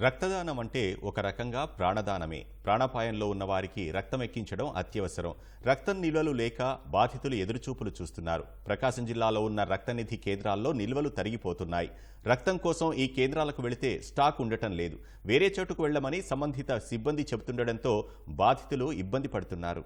రక్తదానం అంటే ఒక రకంగా ప్రాణదానమే. ప్రాణాపాయంలో ఉన్నవారికి రక్తం ఎక్కించడం అత్యవసరం. రక్తం నిల్వలు లేక బాధితులు ఎదురుచూపులు చూస్తున్నారు. ప్రకాశం జిల్లాలో ఉన్న రక్తనిధి కేంద్రాల్లో నిల్వలు తరిగిపోతున్నాయి. రక్తం కోసం ఈ కేంద్రాలకు వెళితే స్టాక్ ఉండటం లేదు. వేరే చోటుకు వెళ్ళమని సంబంధిత సిబ్బంది చెబుతుండటంతో బాధితులు ఇబ్బంది పడుతున్నారు.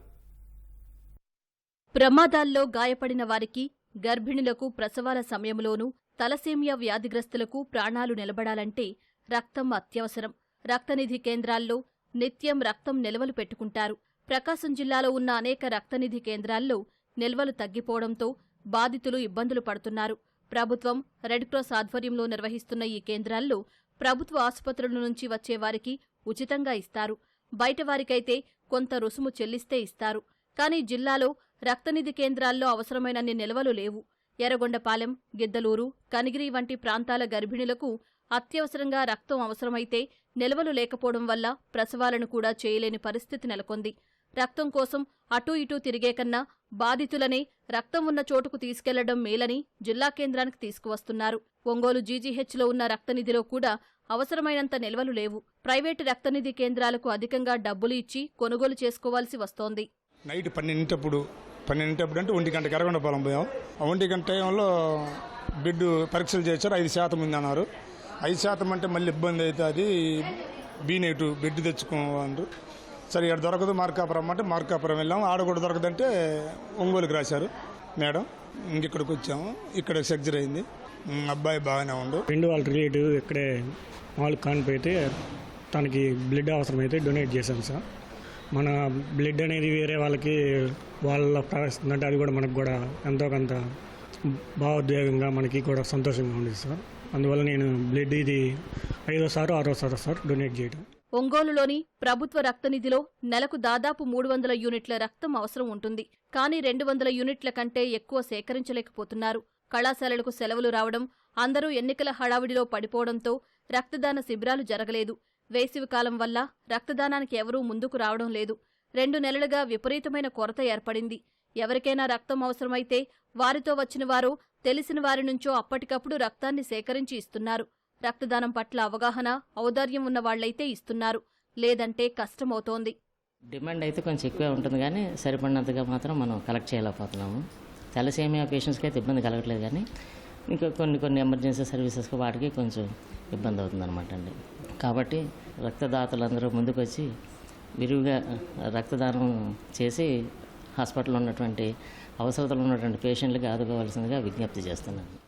ప్రమాదాల్లో గాయపడిన వారికి గర్భిణులకు ప్రసవాల సమయంలోనూ తలసేమియా వ్యాధిగ్రస్తులకు ప్రాణాలు నిలబడాలంటే రక్తం అత్యవసరం. రక్తనిధి కేంద్రాల్లో నిత్యం రక్తం నిల్వలు పెట్టుకుంటారు. ప్రకాశం జిల్లాలో ఉన్న అనేక రక్తనిధి కేంద్రాల్లో నిల్వలు తగ్గిపోవడంతో బాధితులు ఇబ్బందులు పడుతున్నారు. ప్రభుత్వం రెడ్క్రాస్ ఆధ్వర్యంలో నిర్వహిస్తున్న ఈ కేంద్రాల్లో ప్రభుత్వ ఆసుపత్రుల నుంచి వచ్చే వారికి ఉచితంగా ఇస్తారు. బయట వారికైతే కొంత రుసుము చెల్లిస్తే ఇస్తారు. కానీ జిల్లాలో రక్తనిధి కేంద్రాల్లో అవసరమైనన్ని నిల్వలు లేవు. ఎర్రగొండపాలెం గిద్దలూరు కనిగిరి వంటి ప్రాంతాల గర్భిణులకు అత్యవసరంగా రక్తం అవసరమైతే నిల్వలు లేకపోవడం వల్ల ప్రసవాలను కూడా చేయలేని పరిస్థితి నెలకొంది. రక్తం కోసం అటూ ఇటూ తిరిగే కన్నా బాధితులనే రక్తం ఉన్న చోటుకు తీసుకెళ్ళడం మేలని జిల్లా కేంద్రానికి తీసుకువస్తున్నారు. ఒంగోలు జీజీహెచ్లో ఉన్న రక్తనిధిలో కూడా అవసరమైనంత నిల్వలు లేవు. ప్రైవేటు రక్తనిధి కేంద్రాలకు అధికంగా డబ్బులు ఇచ్చి కొనుగోలు చేసుకోవాల్సి వస్తోంది. నైట్ పన్నెండింటప్పుడు పన్నెండింటప్పుడు అంటే ఒంటి గంట ఎర్రగొండపాలెం పోయాం. ఒంటి గంట టైంలో బిడ్డు పరీక్షలు చేశారు ఐదు శాతం ఉంది అన్నారు ఐదు శాతం అంటే మళ్ళీ ఇబ్బంది అవుతుంది బీ నెగిటివ్ బెడ్ తెచ్చుకోమన్నారు సరే ఇక్కడ దొరకదు మార్కాపురం అంటే మార్కాపురం వెళ్ళాం ఆడ కూడా దొరకదంటే ఒంగోలుకి రాశారు మేడం. ఇంకిక్కడికి వచ్చాము. ఇక్కడ సర్జరీ అయింది. అబ్బాయి బాగానే ఉండు. రెండు వాళ్ళ రిలేటివ్ ఇక్కడే వాళ్ళు కానిపోయితే తనకి బ్లడ్ అవసరమైతే డొనేట్ చేశాం సార్. మన బ్లడ్ అనేది వేరే వాళ్ళకి వాళ్ళ ప్రవేశిస్తుందంటే అది కూడా మనకు కూడా ఎంతో కొంత భావోద్వేగంగా మనకి కూడా సంతోషంగా ఉండేది సార్. అందువల్ల నేను బ్లడ్ ఇది ఐదోసారి ఆరోసారి సార్ డొనేట్ చేయడం ఒంగోలులోని ప్రభుత్వ రక్తనిధిలో నెలకు దాదాపు మూడు వందల యూనిట్ల రక్తం అవసరం ఉంటుంది. కానీ రెండు వందల యూనిట్ల కంటే ఎక్కువ సేకరించలేకపోతున్నారు. కళాశాలలకు సెలవులు రావడం అందరూ ఎన్నికల హడావిడిలో పడిపోవడంతో రక్తదాన శిబిరాలు జరగలేదు. వేసవికాలం వల్ల రక్తదానానికి ఎవరూ ముందుకు రావడం లేదు. రెండు నెలలుగా విపరీతమైన కొరత ఏర్పడింది. ఎవరికైనా రక్తం అవసరమైతే వారితో వచ్చిన వారు తెలిసిన వారి నుంచో అప్పటికప్పుడు రక్తాన్ని సేకరించి ఇస్తున్నారు. రక్తదానం పట్ల అవగాహన ఔదార్యం ఉన్న వాళ్ళైతే ఇస్తున్నారు. లేదంటే కష్టమవుతోంది. డిమాండ్ అయితే కొంచెం ఎక్కువే ఉంటుంది కానీ సరిపడినంతగా మాత్రం మనం కలెక్ట్ చేయలేకపోతున్నాము. తెలసేమియా పేషెంట్స్కి అయితే ఇబ్బంది కలగట్లేదు కానీ ఇంకా కొన్ని కొన్ని ఎమర్జెన్సీ సర్వీసెస్కి వాటికి కొంచెం ఇబ్బంది అవుతుంది అనమాట అండి. కాబట్టి రక్తదాతలందరూ ముందుకొచ్చి విరివిగా రక్తదానం చేసి హాస్పిటల్లో ఉన్నటువంటి అవసరతలు ఉన్నటువంటి పేషెంట్లకి ఆదుకోవాల్సిందిగా విజ్ఞప్తి చేస్తున్నాను.